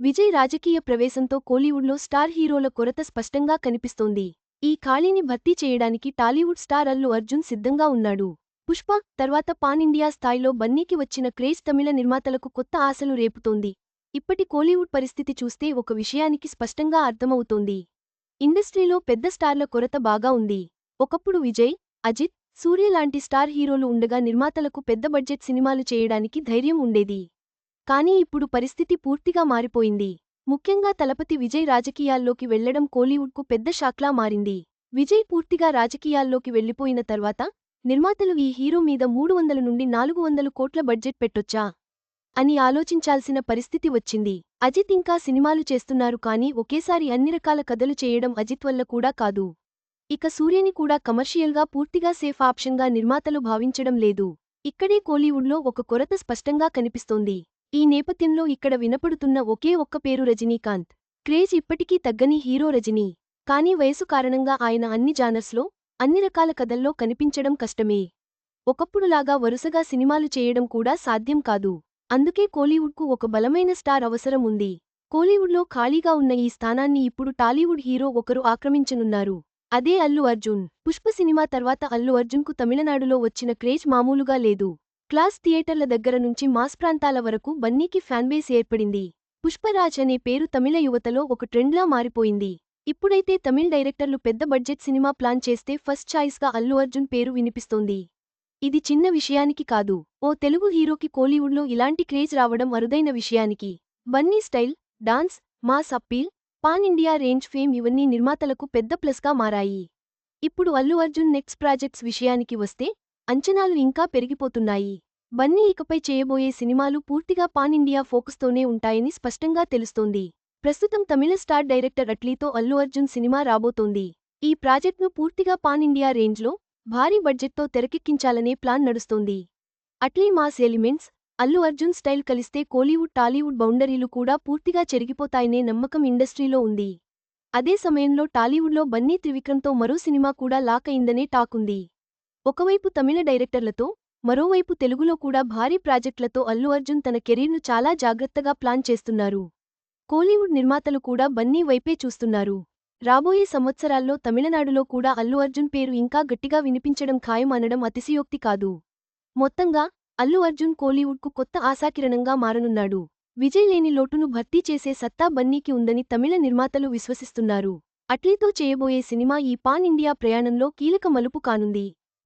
విజయ్ రాజకీయ ప్రవేశంతో కోలీవుడ్లో స్టార్ హీరోల కొరత స్పష్టంగా కనిపిస్తోంది. ఈ ఖాళీని భర్తీ చేయడానికి టాలీవుడ్ స్టార్ అల్లు అర్జున్ సిద్ధంగా ఉన్నాడు. పుష్ప తర్వాత పాన్ ఇండియా స్థాయిలో బన్నీకి వచ్చిన క్రేజ్ తమిళ నిర్మాతలకు కొత్త ఆశలు రేపుతోంది. ఇప్పటి కోలీవుడ్ పరిస్థితి చూస్తే ఒక విషయానికి స్పష్టంగా అర్థమవుతోంది. ఇండస్ట్రీలో పెద్ద స్టార్ల కొరత బాగా ఉంది. ఒకప్పుడు విజయ్ అజిత్ సూర్య లాంటి స్టార్ హీరోలు ఉండగా నిర్మాతలకు పెద్ద బడ్జెట్ సినిమాలు చేయడానికి ధైర్యం ఉండేది. కానీ ఇప్పుడు పరిస్థితి పూర్తిగా మారిపోయింది. ముఖ్యంగా తలపతి విజయ్ రాజకీయాల్లోకి వెళ్ళడం కోలీవుడ్కు పెద్ద షాక్లా మారింది. విజయ్ పూర్తిగా రాజకీయాల్లోకి వెళ్ళిపోయిన తర్వాత నిర్మాతలు ఈ హీరో మీద మూడు వందల నుండి నాలుగు వందలు కోట్ల బడ్జెట్ పెట్టొచ్చా? అని ఆలోచించాల్సిన పరిస్థితి వచ్చింది. అజిత్ ఇంకా సినిమాలు చేస్తున్నారు కానీ ఒకేసారి అన్ని రకాల కథలు చేయడం అజిత్ వల్ల కూడా కాదు. ఇక సూర్యని కూడా కమర్షియల్గా పూర్తిగా సేఫ్ ఆప్షన్గా నిర్మాతలు భావించడం లేదు. ఇక్కడే కోలీవుడ్లో ఒక కొరత స్పష్టంగా కనిపిస్తోంది. ఈ నేపథ్యంలో ఇక్కడ వినపడుతున్న ఒకే ఒక్క పేరు రజనీకాంత్. క్రేజ్ ఇప్పటికీ తగ్గని హీరో రజనీ. కానీ వయసు కారణంగా ఆయన అన్ని జానర్స్లో అన్ని రకాల కథల్లో కనిపించడం కష్టమే. ఒకప్పుడులాగా వరుసగా సినిమాలు చేయడం కూడా సాధ్యం కాదు. అందుకే కోలీవుడ్కు ఒక బలమైన స్టార్ అవసరం ఉంది. కోలీవుడ్లో ఖాళీగా ఉన్న ఈ స్థానాన్ని ఇప్పుడు టాలీవుడ్ హీరో ఒకరు ఆక్రమించనున్నారు. అదే అల్లు అర్జున్. పుష్ప సినిమా తర్వాత అల్లు అర్జున్కు తమిళనాడులో వచ్చిన క్రేజ్ మామూలుగా లేదు. క్లాస్ థియేటర్ల దగ్గర నుంచి మాస్ ప్రాంతాల వరకు బన్నీకి ఫ్యాన్బేస్ ఏర్పడింది. పుష్పరాజ్ అనే పేరు తమిళ యువతలో ఒక ట్రెండ్లా మారిపోయింది. ఇప్పుడైతే తమిళ్ డైరెక్టర్లు పెద్ద బడ్జెట్ సినిమా ప్లాన్ చేస్తే ఫస్ట్ ఛాయిస్గా అల్లు అర్జున్ పేరు వినిపిస్తోంది. ఇది చిన్న విషయానికి కాదు. ఓ తెలుగు హీరోకి కోలీవుడ్లో ఇలాంటి క్రేజ్ రావడం అరుదైన విషయానికి. Bunny style dance mass appeal pan India range fame ఇవన్నీ నిర్మాతలకు పెద్ద ప్లస్గా మారాయి. ఇప్పుడు అల్లు అర్జున్ నెక్స్ట్ ప్రాజెక్ట్స్ విషయానికి వస్తే అంచనాలు ఇంకా పెరిగిపోతున్నాయి. బన్నీ ఇకపై చేయబోయే సినిమాలు పూర్తిగా పాన్ ఇండియా ఫోకస్తోనే ఉంటాయని స్పష్టంగా తెలుస్తోంది. ప్రస్తుతం తమిళ స్టార్ డైరెక్టర్ అట్లీతో అల్లు అర్జున్ సినిమా రాబోతోంది. ఈ ప్రాజెక్ట్ను పూర్తిగా పాన్ ఇండియా రేంజ్లో భారీ బడ్జెట్తో తెరకెక్కించాలనే ప్లాన్ నడుస్తోంది. Atlee mass elements Allu Arjun style కలిస్తే కోలీవుడ్ టాలీవుడ్ బౌండరీలు కూడా పూర్తిగా చెరిగిపోతాయనే నమ్మకం ఇండస్ట్రీలో ఉంది. అదే సమయంలో టాలీవుడ్లో బన్నీ త్రివిక్రమ్తో మరో సినిమా కూడా లాక్ అయిందనే టాకుంది ఒకవైపు తమిళ డైరెక్టర్లతో మరోవైపు తెలుగులో కూడా భారీ ప్రాజెక్టులతో అల్లు అర్జున్ తన కెరీర్ను చాలా జాగ్రత్తగా ప్లాన్ చేస్తున్నారు. కోలీవుడ్ నిర్మాతలు కూడా బన్నీ వైపే చూస్తున్నారు. రాబోయే సంవత్సరాల్లో తమిళనాడులో కూడా అల్లు అర్జున్ పేరు ఇంకా గట్టిగా వినిపించడం ఖాయం అనడం అతిశయోక్తి కాదు. మొత్తంగా అల్లు అర్జున్ కోలీవుడ్కు కొత్త ఆశాకిరణంగా మారనున్నాడు. విజయ్ లేని లోటును భర్తీ చేసే సత్తా బన్నీకి ఉందని తమిళ నిర్మాతలు విశ్వసిస్తున్నారు. అట్లీతో చేయబోయే సినిమా ఈ పాన్ ఇండియా ప్రయాణంలో కీలక మలుపు కానుంది.